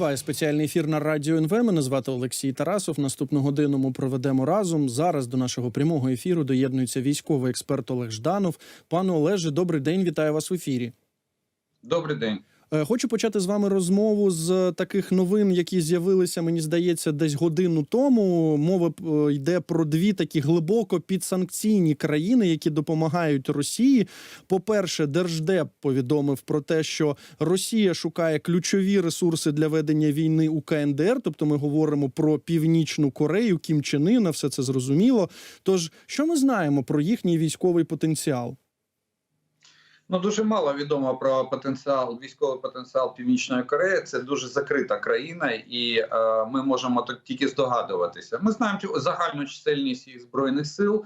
Триває спеціальний ефір на радіо НВ. Мене звати Олексій Тарасов. Наступну годину ми проведемо разом. Зараз до нашого прямого ефіру доєднується військовий експерт Олег Жданов. Пане Олеже, добрий день. Вітаю вас в ефірі. Добрий день. Е, Хочу почати з вами розмову з таких новин, які з'явилися, мені здається, десь годину тому. Мова е, йде про дві такі глибоко підсанкційні країни, які допомагають Росії. По-перше, Держдеп повідомив про те, що Росія шукає ключові ресурси для ведення війни у КНДР. Тобто, ми говоримо про Північну Корею, Кім Чен Ына, все це зрозуміло. Тож, що ми знаємо про їхній військовий потенціал? Ну дуже мало відомо про потенціал, військовий потенціал Північної Кореї. Це дуже закрита країна, і е, ми можемо так тільки здогадуватися. Ми знаємо загальну чисельність їх збройних сил,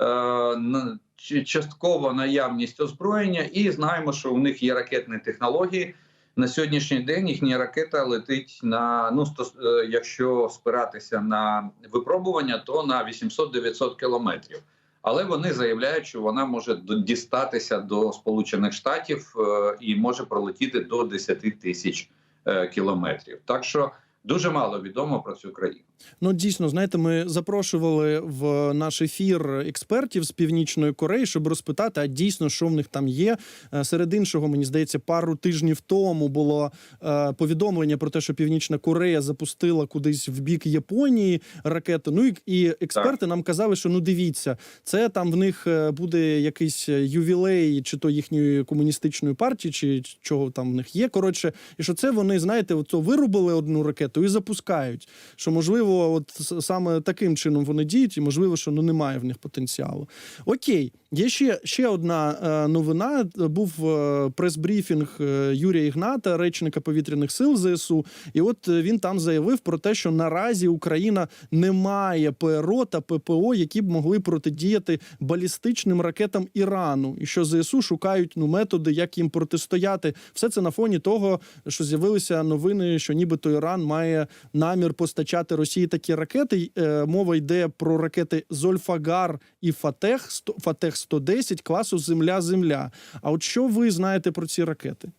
е, частково наявність озброєння, і знаємо, що у них є ракетні технології. На сьогоднішній день їхня ракета летить на ну стос, е, якщо спиратися на випробування, то на 800-900 кілометрів. Але вони заявляють, що вона може дістатися до Сполучених Штатів е, і може пролетіти до 10 тисяч е, кілометрів. Так що дуже мало відомо про цю країну. Ну, дійсно, знаєте, ми запрошували в наш ефір експертів з північної Кореї, щоб розпитати, а дійсно, що в них там є. Е, Серед іншого, мені здається, пару тижнів тому було е, повідомлення про те, що Північна Корея запустила кудись в бік Японії ракету. Ну і, експерти нам казали, що ну дивіться, це там в них е, буде якийсь ювілей, чи то їхньої комуністичної партії, чи чого там в них є. Коротше, і що це вони, знаєте, от вирубили одну ракету і запускають. Що можливо, от саме таким чином вони діють, і можливо, що ну немає в них потенціалу. Окей, є ще, ще одна е, новина. Був е, прес-брифінг е, Юрія Ігната, речника повітряних сил ЗСУ. І от е, він там заявив про те, що наразі Україна не має ПРО та ППО, які б могли протидіяти балістичним ракетам Ірану, і що ЗСУ шукають ну методи, як їм протистояти. Все це на фоні того, що з'явилися новини, що нібито Іран має намір постачати Росії такі ракети. Е, Мова йде про ракети Зольфагар і Фатех Фатех 110 класу Земля-Земля. А от що ви знаєте про ці ракети?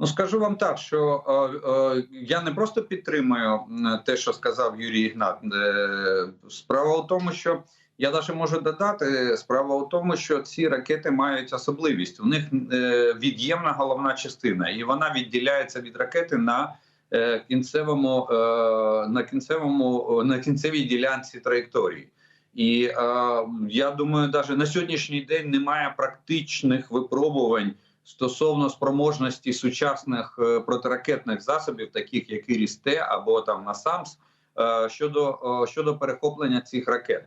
Ну скажу вам так, що е, е, я не просто підтримую те, що сказав Юрій Ігнат. Е, справа у тому, що я навіть можу додати. Справа у тому, що ці ракети мають особливість. У них е, від'ємна головна частина, і вона відділяється від ракети на кінцевому е, на кінцевому на кінцевій ділянці траєкторії. І е, я думаю, навіть на сьогоднішній день немає практичних випробувань стосовно спроможності сучасних е, протиракетних засобів, таких як Іріс-Т або там НАСАМС, е, щодо, е, щодо перехоплення цих ракет.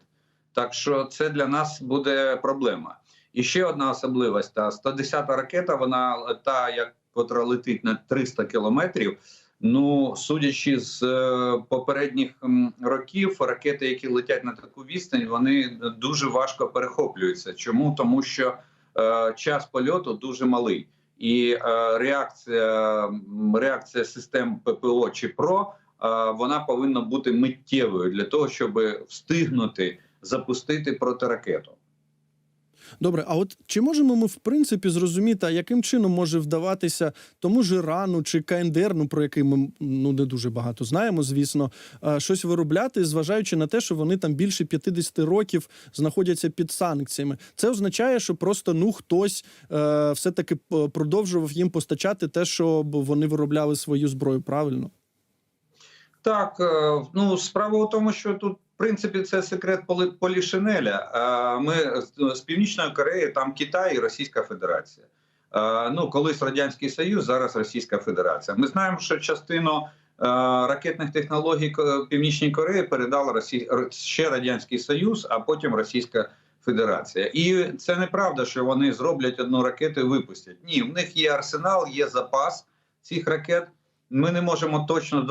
Так що це для нас буде проблема. І ще одна особливість: та 110-та ракета, вона та, як котра летить на 300 кілометрів. Ну, судячи з е, попередніх років, ракети, які летять на таку відстань, вони дуже важко перехоплюються. Чому? Тому що е, час польоту дуже малий, і е, реакція, реакція систем ППО чи ПРО е, вона повинна бути миттєвою для того, щоб встигнути запустити протиракету. Добре, а от чи можемо ми в принципі зрозуміти, а яким чином може вдаватися тому ж Ірану чи КНДР, ну про який ми ну не дуже багато знаємо, звісно, е, щось виробляти, зважаючи на те, що вони там більше 50 років знаходяться під санкціями. Це означає, що просто ну хтось е, все таки продовжував їм постачати те, щоб вони виробляли свою зброю. Правильно? Так, е, ну справа у тому, що тут принципі це секрет Полі- Полішинеля. Е, Ми з- Північної Кореї, там Китай і Російська Федерація. Е, Ну, колись Радянський Союз, зараз Російська Федерація. Ми знаємо, що частину е, ракетних технологій Північній Кореї передав Росі... Ще Радянський Союз, а потім Російська Федерація. І це неправда, що вони зроблять одну ракету і випустять. Ні, в них є арсенал, є запас цих ракет. Ми не можемо точно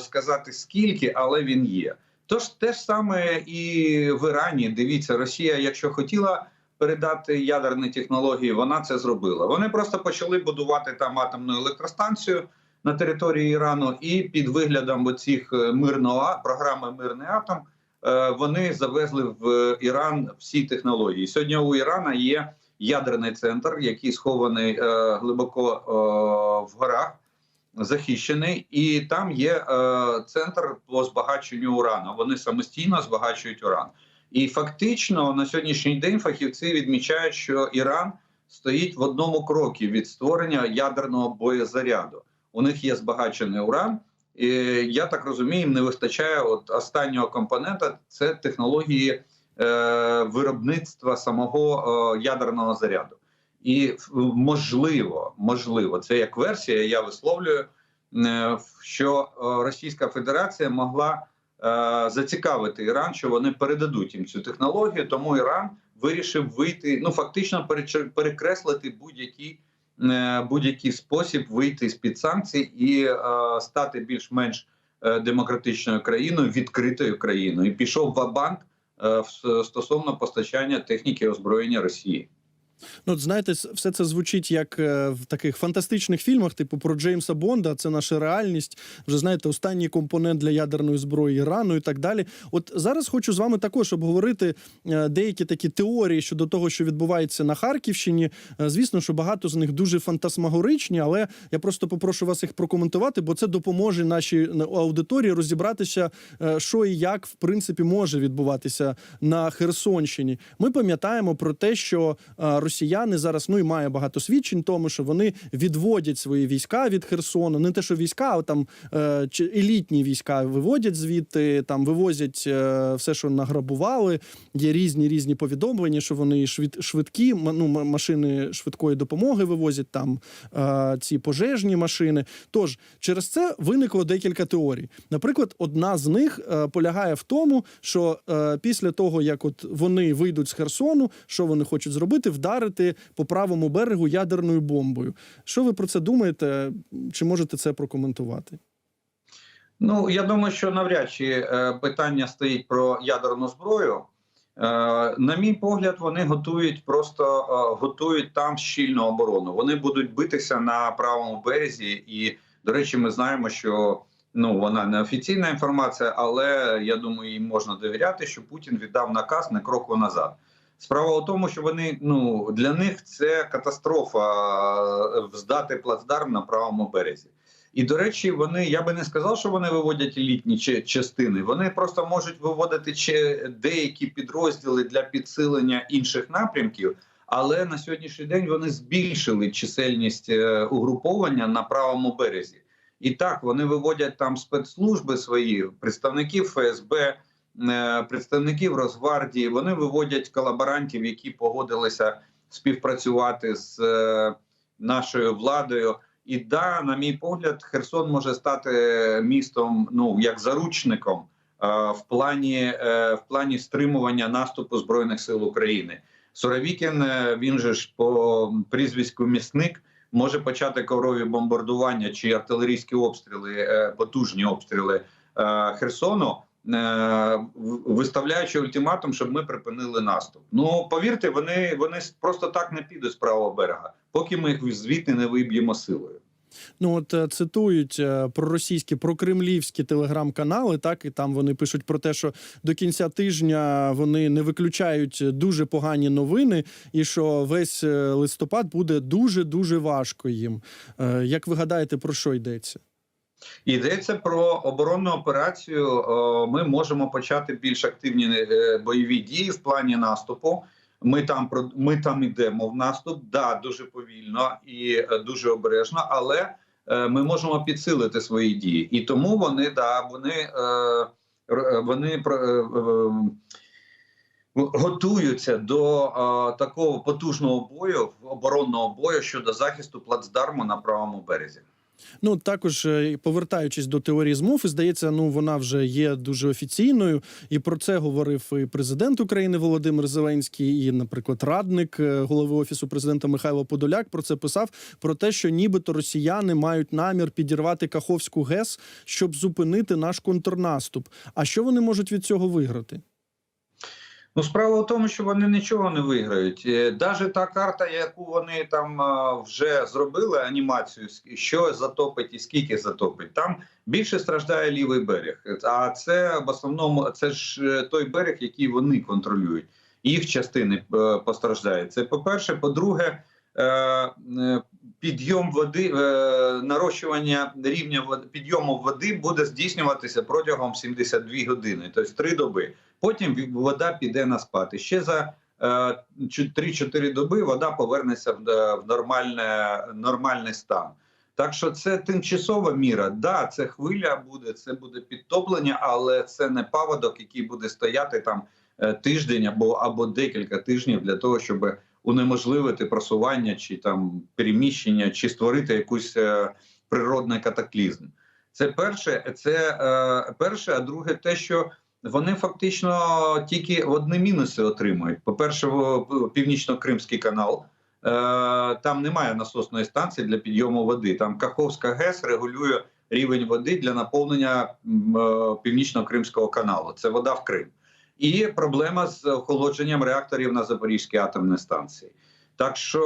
сказати скільки, але він є. Тож те ж саме і в Ірані. Дивіться, Росія, якщо хотіла передати ядерні технології, вона це зробила. Вони просто почали будувати там атомну електростанцію на території Ірану, і під виглядом оцих е, мирного програми Мирний атом е, вони завезли в Іран всі технології. Сьогодні у Ірана є ядерний центр, який схований е, глибоко в горах. Захищений, і там є е, центр по збагаченню урану. Вони самостійно збагачують уран. І фактично на сьогоднішній день фахівці відмічають, що Іран стоїть в одному крокі від створення ядерного боєзаряду. У них є збагачений уран. І я так розумію, їм не вистачає от останнього компонента це технології е, виробництва самого е, ядерного заряду. І можливо, можливо, це як версія. Я висловлюю, е, що е, Російська Федерація могла е, зацікавити Іран, що вони передадуть їм цю технологію. Тому Іран вирішив вийти, ну фактично перекреслити будь-які е, будь-який спосіб вийти з під санкцій і е, стати більш-менш е, демократичною країною, відкритою країною. І пішов в-банк е, стосовно постачання техніки озброєння Росії. Ну, знаєте, все це звучить як е, в таких фантастичних фільмах, типу про Джеймса Бонда. Це наша реальність. Вже знаєте, останній компонент для ядерної зброї Ірану і так далі. От зараз хочу з вами також обговорити е, деякі такі теорії щодо того, що відбувається на Харківщині. Е, Звісно, що багато з них дуже фантасмагоричні, але я просто попрошу вас їх прокоментувати, бо це допоможе нашій аудиторії розібратися, що і як в принципі може відбуватися на Херсонщині. Ми пам'ятаємо про те, що е, росіяни зараз ну і має багато свідчень, тому що вони відводять свої війська від Херсону. Не те, що війська, а там е, елітні війська виводять звідти, там вивозять е, все, що награбували. Є різні різні повідомлення, що вони швид, швидкі, ну, машини швидкої допомоги вивозять там е, ці пожежні машини. Тож через це виникло декілька теорій. Наприклад, одна з них полягає в тому, що після того, як от вони вийдуть з Херсону, що вони хочуть зробити, вдарити по правому берегу ядерною бомбою. Що ви про це думаєте? Чи можете це прокоментувати? Ну я думаю, що навряд чи е, питання стоїть про ядерну зброю. Е, на мій погляд, вони готують просто е, готують там щільну оборону. Вони будуть битися на правому березі, і до речі, ми знаємо, що ну вона не офіційна інформація, але я думаю, їм можна довіряти, що Путін віддав наказ на кроку назад. Справа у тому, що вони ну для них це катастрофа е, здати плацдарм на правому березі. І до речі, вони я би не сказав, що вони виводять елітні частини. Вони просто можуть виводити ще деякі підрозділи для підсилення інших напрямків. Але на сьогоднішній день вони збільшили чисельність е, угруповання на правому березі. І так вони виводять там спецслужби свої, представників ФСБ, представників Росгвардії. Вони виводять колаборантів, які погодилися співпрацювати з е, нашою владою. І да, на мій погляд, Херсон може стати містом, ну як заручником е, в плані е, в плані стримування наступу збройних сил України. Соровікін, е, він же ж по прізвиську місник, може почати коврові бомбардування чи артилерійські обстріли, е, потужні обстріли е, Херсону. Е, Виставляючи ультиматум, щоб ми припинили наступ. Ну повірте, вони вони просто так не підуть з правого берега, поки ми їх звідти не виб'ємо силою. Ну от е, цитують е, проросійські, прокремлівські телеграм-канали, так і там вони пишуть про те, що до кінця тижня вони не виключають дуже погані новини, і що весь листопад буде дуже дуже важко їм. Як ви гадаєте, про що йдеться? Йдеться про оборонну операцію. Ми можемо почати більш активні е, бойові дії в плані наступу. Ми там ми там йдемо в наступ. Да, дуже повільно і е, дуже обережно, але е, ми можемо підсилити свої дії. І тому вони да вони е, вони е, е, готуються до е, такого потужного бою, оборонного бою щодо захисту плацдарму на правому березі. Ну також е, повертаючись до теорії змов, і здається, ну вона вже є дуже офіційною, і про це говорив і президент України Володимир Зеленський, і, наприклад, радник е, голови офісу президента Михайло Подоляк про це писав: про те, що нібито росіяни мають намір підірвати Каховську ГЕС, щоб зупинити наш контрнаступ. А що вони можуть від цього виграти? Ну, справа в тому, що вони нічого не виграють. Навіть та карта, яку вони там е, вже зробили анімацію, що затопить і скільки затопить, там більше страждає лівий берег. А це в основному це ж е, той берег, який вони контролюють. Їх частини е, постраждають. Це по-перше. По-друге, е, е, підйом води, е, нарощування рівня підйому води буде здійснюватися протягом 72 години, тобто 3 доби. Потім вода піде на спад. І ще за е, 3-4 доби вода повернеться в, е, нормальне, нормальний стан. Так що це тимчасова міра. Да, це хвиля буде, це буде підтоплення, але це не паводок, який буде стояти там е, тиждень або, або декілька тижнів для того, щоб унеможливити просування чи там переміщення, чи створити якийсь е, природний катаклізм. Це перше, це е, перше, а друге, те, що вони фактично тільки одні мінуси отримують. По-перше, північно-кримський канал. Е, Там немає насосної станції для підйому води. Там Каховська ГЕС регулює рівень води для наповнення е, північно-кримського каналу. Це вода в Крим. І проблема з охолодженням реакторів на Запорізькій атомній станції. Так що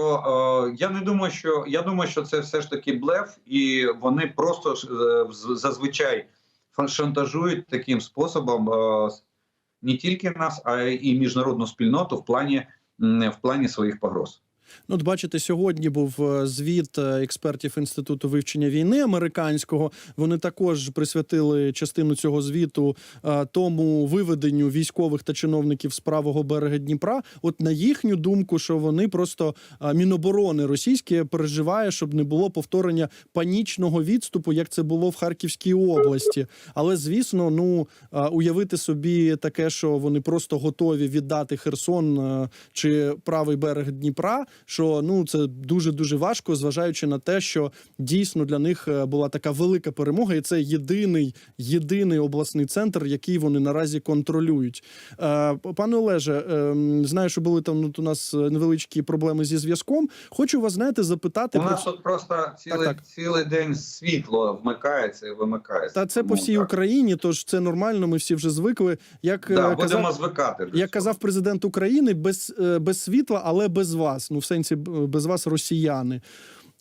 е, я не думаю, що я думаю, що це все ж таки блеф, і вони просто е, зазвичай шантажують таким способом е, не тільки нас, а й міжнародну спільноту в плані в плані своїх погроз. Ну, от бачите, сьогодні був е, звіт е, експертів інституту вивчення війни американського. Вони також присвятили частину цього звіту е, тому виведенню військових та чиновників з правого берега Дніпра. От на їхню думку, що вони просто міноборони російське переживає, щоб не було повторення панічного відступу, як це було в Харківській області. Але звісно, ну уявити собі таке, що вони просто готові віддати Херсон чи правий берег Дніпра. Що ну це дуже дуже важко, зважаючи на те, що дійсно для них е, була така велика перемога, і це єдиний єдиний обласний центр, який вони наразі контролюють. Е, пане Олеже, е, знаю, що були там ну, у нас невеличкі проблеми зі зв'язком. Хочу вас знаєте запитати У про нас тут просто цілий, Так, так. цілий день світло вмикається і вимикається. та це по всій так. Україні, тож це нормально. Ми всі вже звикли. Як е, Да, казав, будемо звикати. Як казав президент України, без, е, без світла, але без вас. Ну, сенсі без вас росіяни.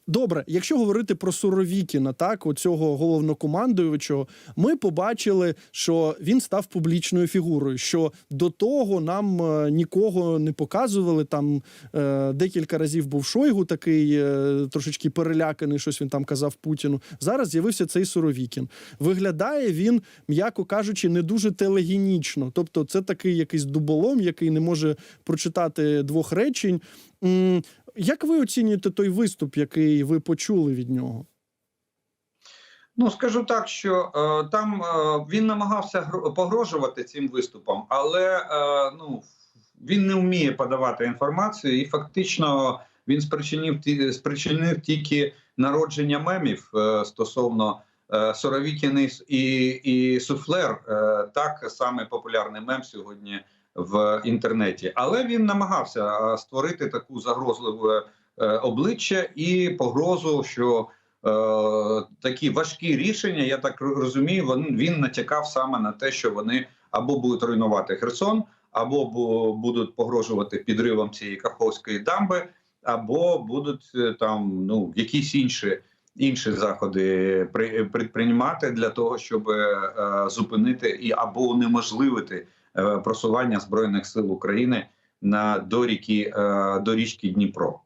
Добре, якщо говорити про Суровікіна, так оцього головнокомандуючого, ми побачили, що він став публічною фігурою. Що до того нам е, нікого не показували. Там е, декілька разів був Шойгу, такий е, трошечки переляканий, щось він там казав Путіну. Зараз з'явився цей Суровікін. Виглядає він, м'яко кажучи, не дуже телегенічно. Тобто, це такий якийсь дуболом, який не може прочитати двох речень. Як ви оцінюєте той виступ, який ви почули від нього? Ну скажу так, що е, там е, він намагався погрожувати цим виступом, але е, ну він не вміє подавати інформацію, і фактично він спричинив спричинив тільки народження мемів е, стосовно е, Соровікіни і, і Суфлер. Е, так саме популярний мем сьогодні в інтернеті. Але він намагався е, створити таку загрозливу е, обличчя і погрозу, що е, такі важкі рішення, я так розумію, він, він натякав саме на те, що вони або будуть руйнувати Херсон, або будуть погрожувати підривом цієї Каховської дамби, або будуть е, там ну якісь інші. Інші заходи при, для того, щоб е, зупинити і або унеможливити е, просування збройних сил України на до ріки е, до річки Дніпро.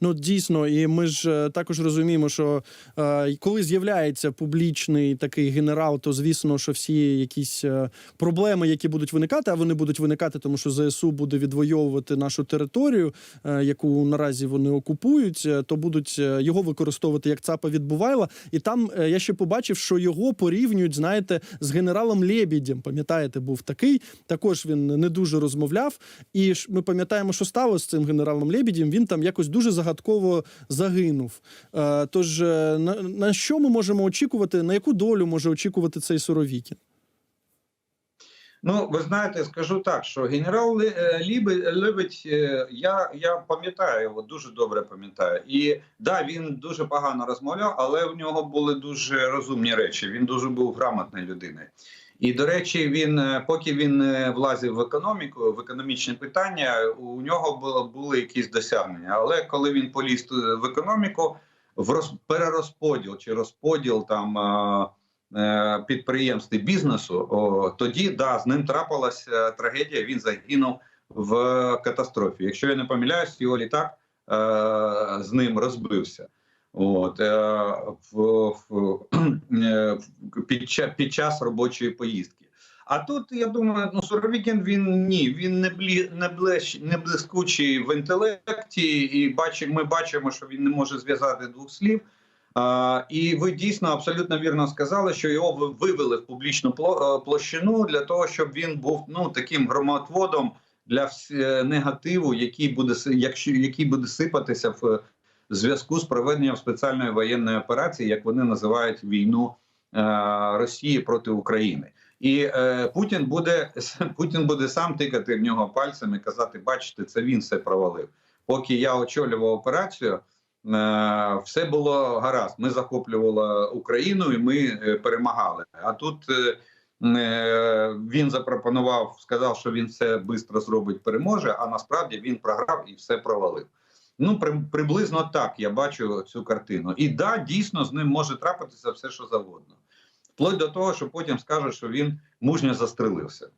Ну дійсно, і ми ж е, також розуміємо, що е, коли з'являється публічний такий генерал, то звісно, що всі якісь е, проблеми, які будуть виникати, а вони будуть виникати, тому що ЗСУ буде відвоювати нашу територію, е, яку наразі вони окупують, е, то будуть його використовувати як ЦАПа від Бувайла. І там е, я ще побачив, що його порівнюють, знаєте, з генералом Лєбідєм. Пам'ятаєте, був такий. Також він не дуже розмовляв. І ж ми пам'ятаємо, що сталося з цим генералом Лєбідєм. Він там якось дуже загадково загинув. Е, Тож е, на, на що ми можемо очікувати, на яку долю може очікувати цей Суровікін? Ну, ви знаєте, скажу так, що генерал е, Лебедь, я, я пам'ятаю його, дуже добре пам'ятаю. І да, він дуже погано розмовляв, але в нього були дуже розумні речі. Він дуже був грамотною людиною. І до речі, він е, поки він не влазив в економіку, в економічні питання, у нього було були якісь досягнення. Але коли він поліз в економіку, в роз, перерозподіл чи розподіл там. е, е, підприємств і бізнесу, о, тоді да, з ним трапилася трагедія. Він загинув в катастрофі. Якщо я не помиляюсь, його літак з ним розбився. От е, в, в, під, ча- під час робочої поїздки. А тут я думаю, ну Суровікін він ні, він не блі не блещ, не блискучий в інтелекті, і бачимо, ми бачимо, що він не може зв'язати двох слів. А, і ви дійсно абсолютно вірно сказали, що його ви- вивели в публічну е, площину для того, щоб він був ну таким громоотводом для е, негативу, який буде якщо який буде сипатися в зв'язку з проведенням спеціальної воєнної операції, як вони називають війну е, Росії проти України. І е, Путін буде Путін буде сам тикати в нього пальцем і казати: бачите, це він все провалив. Поки я очолював операцію, е, все було гаразд. Ми захоплювали Україну і ми е, перемагали. А тут е, е, він запропонував, сказав, що він все швидко зробить, переможе. А насправді він програв і все провалив. Ну, при, приблизно так я бачу цю картину. І да, дійсно з ним може трапитися все, що завгодно. Вплоть до того, що потім скажуть, що він мужньо застрелився.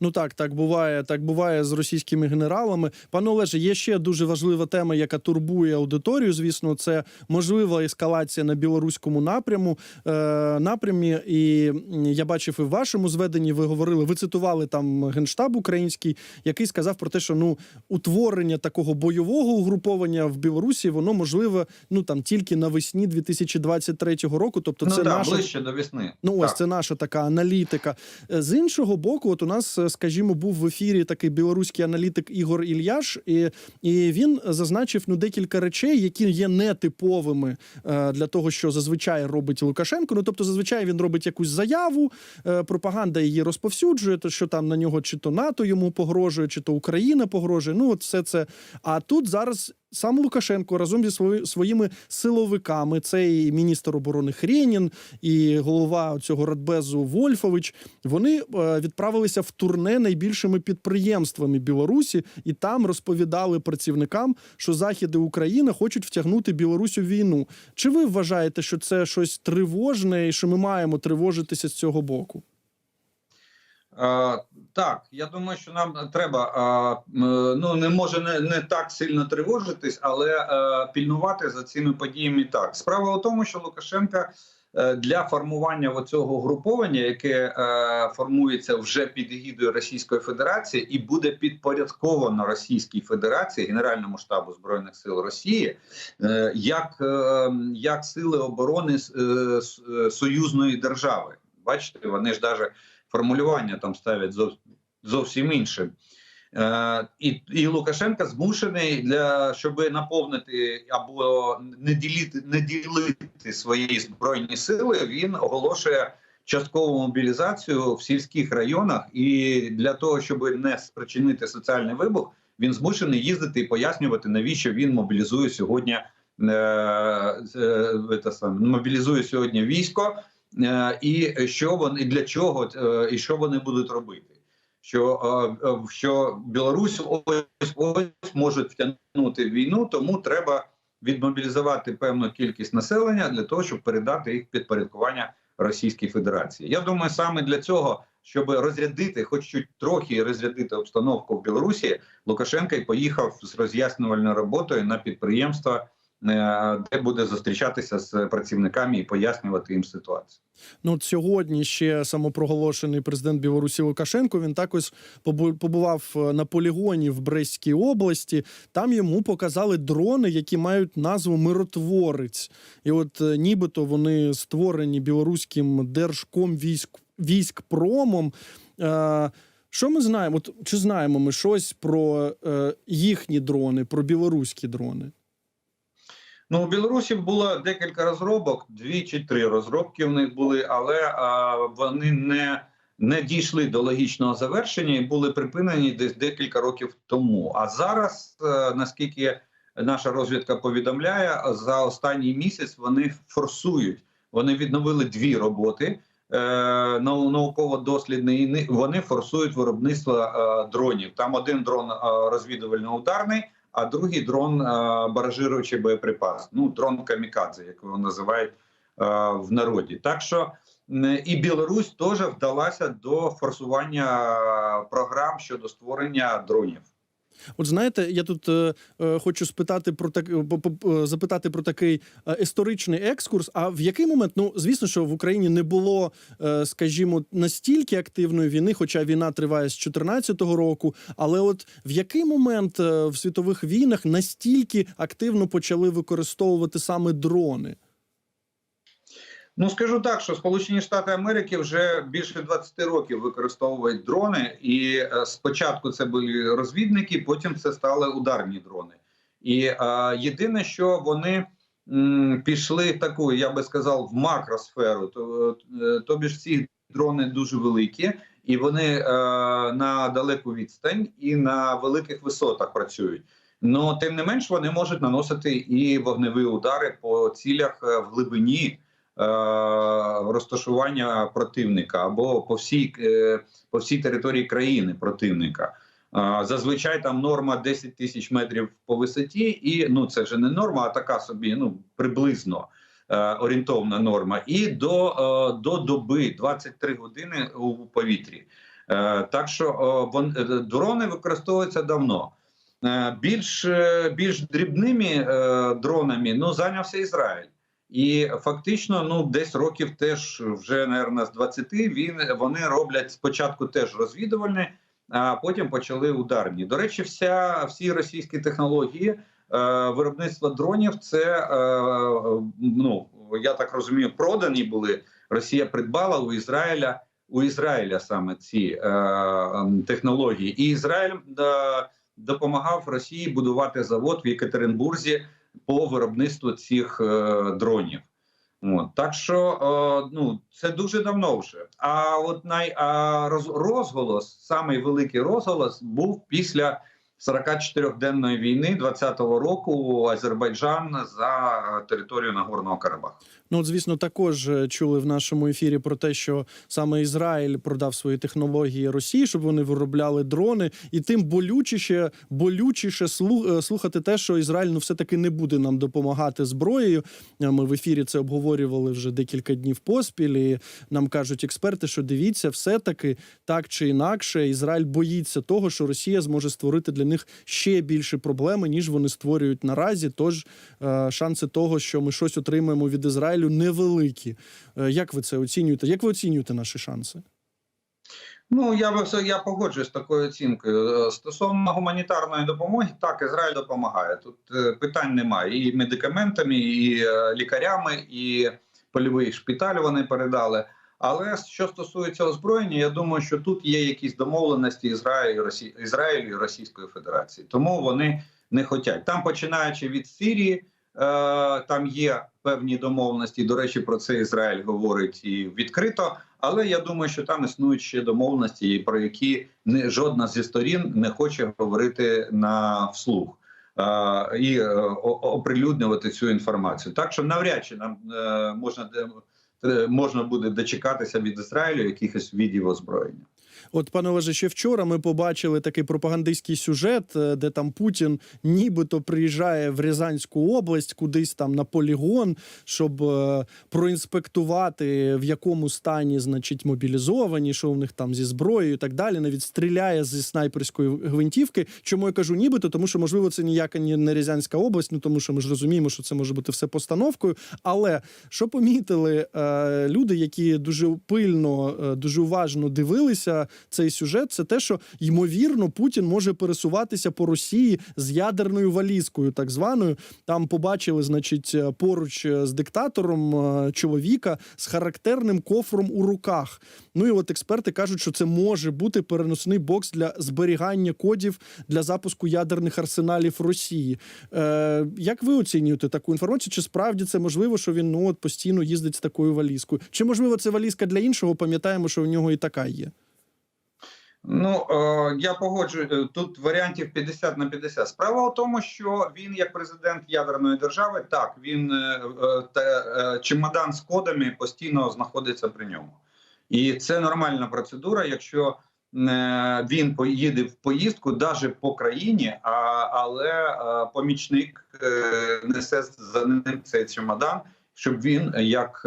Ну так, так буває. Так буває з російськими генералами. Пане Олеже, є ще дуже важлива тема, яка турбує аудиторію. Звісно, це можлива ескалація на білоруському напряму е, напрямі. І я бачив і в вашому зведенні. Ви говорили, ви цитували там генштаб український, який сказав про те, що ну утворення такого бойового угруповання в Білорусі воно можливе ну там тільки навесні 2023 року. Тобто, ну це так, наша ближче до весни. Ну, ось Так. це наша така аналітика. З іншого боку, от у нас, е, скажімо, був в ефірі такий білоруський аналітик Ігор Ільяш, і, і він зазначив ну декілька речей, які є нетиповими е, для того, що зазвичай робить Лукашенко. Ну тобто, зазвичай він робить якусь заяву, е, пропаганда її розповсюджує, то що там на нього чи то НАТО йому погрожує, чи то Україна погрожує. Ну, от все це. А тут зараз. Сам Лукашенко разом зі свої- своїми силовиками, це і міністр оборони Хренін, і голова цього радбезу Вольфович. Вони е, відправилися в турне найбільшими підприємствами Білорусі, і там розповідали працівникам, що західи України хочуть втягнути Білорусь у війну. Чи ви вважаєте, що це щось тривожне, і що ми маємо тривожитися з цього боку? Так, я думаю, що нам треба ну не може не, не так сильно тривожитись, але е, пільнувати за цими подіями так. Справа у тому, що Лукашенка е, для формування оцього груповання, яке е, формується вже під егідою Російської Федерації, і буде підпорядковано Російській Федерації, Генеральному штабу збройних сил Росії, як, як сили оборони союзної держави. Бачите, вони ж навіть формулювання там ставлять зовсім інше. Е, і, і Лукашенка змушений для щоб наповнити або не ділити, не ділити свої збройні сили. Він оголошує часткову мобілізацію в сільських районах, і для того, щоб не спричинити соціальний вибух, він змушений їздити і пояснювати, навіщо він мобілізує сьогодні. е, е, це саме, мобілізує сьогодні військо, е, і що вони для чого е, і що вони будуть робити. Що, що Білорусь ось ось можуть втягнути в війну, тому треба відмобілізувати певну кількість населення для того, щоб передати їх підпорядкування Російській Федерації. Я думаю, саме для цього, щоб розрядити, хоч чуть трохи розрядити обстановку в Білорусі, Лукашенко й поїхав з роз'яснювальною роботою на підприємства, де буде зустрічатися з працівниками і пояснювати їм ситуацію. Ну, от сьогодні ще самопроголошений президент Білорусі Лукашенко. Він також побував е, на полігоні в Брестській області. Там йому показали дрони, які мають назву Миротворець. І от е, нібито вони створені білоруським держком військ військпромом. Е, що ми знаємо? От, чи знаємо ми щось про е, їхні дрони, про білоруські дрони? Ну, у Білорусі було декілька розробок, дві чи три розробки в них були, але а, вони не, не дійшли до логічного завершення і були припинені десь декілька років тому. А зараз, е, наскільки наша розвідка повідомляє, за останній місяць вони форсують. Вони відновили дві роботи е, науково-дослідні. і Вони форсують виробництво е, дронів. Там один дрон е, розвідувально-ударний а другий дрон а, баражируючий боєприпас. Ну, дрон камікадзе, як його називають в народі. Так що і Білорусь теж вдалася до форсування програм щодо створення дронів. От знаєте, я тут е, е, хочу спитати про так е, е, запитати про такий е, історичний екскурс. А в який момент, ну звісно, що в Україні не було, е, скажімо, настільки активної війни, хоча війна триває з 14-го року. Але от в який момент в світових війнах настільки активно почали використовувати саме дрони? Ну скажу так, що Сполучені Штати Америки вже більше 20 років використовують дрони, і е, спочатку це були розвідники, потім це стали ударні дрони. І е, єдине, що вони м, пішли таку, я би сказав, в макросферу, то, е, тобі ж ці дрони дуже великі, і вони е, на далеку відстань і на великих висотах працюють. Ну тим не менш вони можуть наносити і вогневі удари по цілях е, в глибині розташування противника або по всій, е, по всій території країни противника. Е, Зазвичай там норма 10 тисяч метрів по висоті, і ну це вже не норма, а така собі, ну приблизно е, орієнтовна норма, і до, е, до доби 23 години у повітрі. Е, Так що е, вон, е, дрони використовуються давно. Е, Більш, е, більш дрібними е, дронами ну, зайнявся Ізраїль. І фактично, ну десь років теж вже наверное, з 20 він вони роблять спочатку теж розвідувальні, а потім почали ударні. До речі, вся всі російські технології е, виробництва дронів. Це е, ну я так розумію, продані були. Росія придбала у Ізраїля у Ізраїля саме ці е, ем, технології, і Ізраїль е, допомагав Росії будувати завод в Єкатеринбурзі по виробництву цих е, дронів. От. Так що е, ну, це дуже давно вже. А от най, а роз, розголос, самий великий розголос був після 44-денної війни 20-го року Азербайджан за е, територію Нагорного Карабаху. Ну, звісно, також е, чули в нашому ефірі про те, що саме Ізраїль продав свої технології Росії, щоб вони виробляли дрони, і тим болючіше, болючіше е, слухати те, що Ізраїль ну все таки не буде нам допомагати зброєю. Ми в ефірі це обговорювали вже декілька днів поспіль. І нам кажуть експерти, що дивіться, все таки так чи інакше, Ізраїль боїться того, що Росія зможе створити для них ще більше проблеми, ніж вони створюють наразі. Тож е, шанси того, що ми щось отримаємо від Ізраїлю, невеликі. Е, Як ви це оцінюєте? Як ви оцінюєте наші шанси? Ну я би все я погоджуюсь з такою оцінкою. Е, Стосовно гуманітарної допомоги, так Ізраїль допомагає. Тут питань немає і медикаментами, і лікарями, і польовий шпиталь вони передали. Але що стосується озброєння, я думаю, що тут є якісь домовленості Ізраїлю, Росі... Ізраїлю і Російської Федерації, тому вони не хочуть. Там, починаючи від Сирії, е, там є певні домовленості. До речі, про це Ізраїль говорить і відкрито. Але я думаю, що там існують ще домовленості, про які не жодна зі сторін не хоче говорити на вслух. е, І е, оприлюднювати цю інформацію, так що навряд чи нам е, можна можна буде дочекатися від Ізраїлю якихось відів озброєння. От, пане Олеже, ще вчора ми побачили такий пропагандистський сюжет, е, де там Путін нібито приїжджає в Рязанську область, кудись там на полігон, щоб е, проінспектувати, в якому стані, значить, мобілізовані, що у них там зі зброєю і так далі. Навіть стріляє зі снайперської гвинтівки. Чому я кажу нібито? Тому що можливо це ніяка ні- не Рязанська область, ну тому що ми ж розуміємо, що це може бути все постановкою. Але що помітили е, люди, які дуже пильно, е, дуже уважно дивилися цей сюжет, це те, що ймовірно Путін може пересуватися по Росії з ядерною валізкою, так званою. Там побачили, значить, е, поруч е, з диктатором е, чоловіка з характерним кофром у руках. Ну і от експерти кажуть, що це може бути переносний бокс для зберігання кодів для запуску ядерних арсеналів Росії. Е, як ви оцінюєте таку інформацію? Чи справді це можливо, що він ну от постійно їздить з такою валізкою? Чи можливо це валізка для іншого? Пам'ятаємо, що у нього і така є. Ну е, я погоджую е, тут варіантів 50 на 50. Справа в тому, що він, як президент ядерної держави, так він е, та, чемодан з кодами постійно знаходиться при ньому, і це нормальна процедура. Якщо він поїде в поїздку, навіть по країні, а, але помічник несе за ним цей чемодан, щоб він, як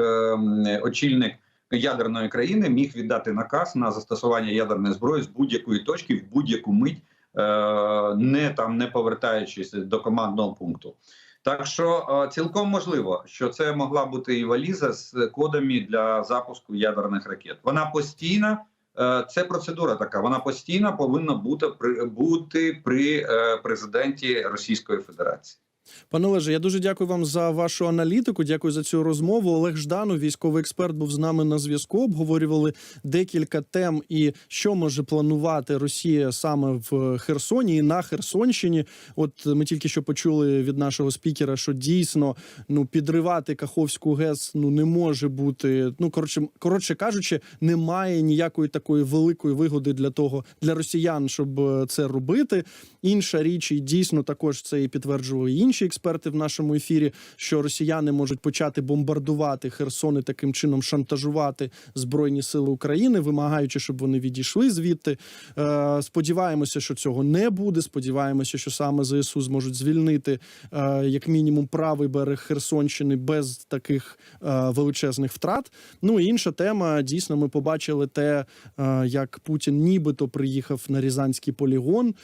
очільник ядерної країни, міг віддати наказ на застосування ядерної зброї з будь-якої точки в будь-яку мить е, не там не повертаючись до командного пункту. Так що е, цілком можливо, що це могла бути і валіза з кодами для запуску ядерних ракет. Вона постійна. е, Це процедура така. Вона постійно повинна бути при бути при президенті Російської Федерації. Пане Олеже, я дуже дякую вам за вашу аналітику. Дякую за цю розмову. Олег Жданов, військовий експерт, був з нами на зв'язку. Обговорювали декілька тем і що може планувати Росія саме в Херсоні і на Херсонщині. От ми тільки що почули від нашого спікера, що дійсно ну підривати Каховську ГЕС ну не може бути. Ну коротше, коротше кажучи, немає ніякої такої великої вигоди для того для росіян, щоб е, це робити. Інша річ, і дійсно також це і підтверджували інші експерти в нашому ефірі, що росіяни можуть почати бомбардувати Херсон і таким чином шантажувати збройні сили України, вимагаючи, щоб вони відійшли звідти. Е, сподіваємося, що цього не буде. Сподіваємося, що саме ЗСУ зможуть звільнити е, як мінімум правий берег Херсонщини без таких е, величезних втрат. Ну і інша тема дійсно ми побачили те, як Путін нібито приїхав на Рязанський полігон,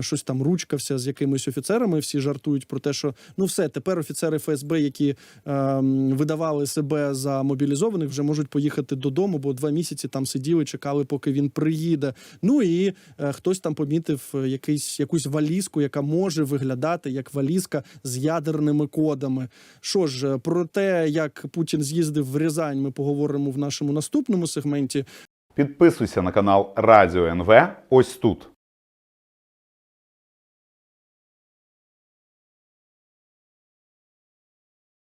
щось там ручкався з якимись офіцерами. Всі жартують про те, що ну все тепер офіцери ФСБ, які е, видавали себе за мобілізованих, вже можуть поїхати додому, бо два місяці там сиділи, чекали, поки він приїде. Ну і е, хтось там помітив е, якийсь якусь валізку, яка може виглядати як валізка з ядерними кодами. Що ж, е, про те, як Путін з'їздив в Рязань, ми поговоримо в нашому наступному сегменті. Підписуйся на канал Радіо НВ ось тут.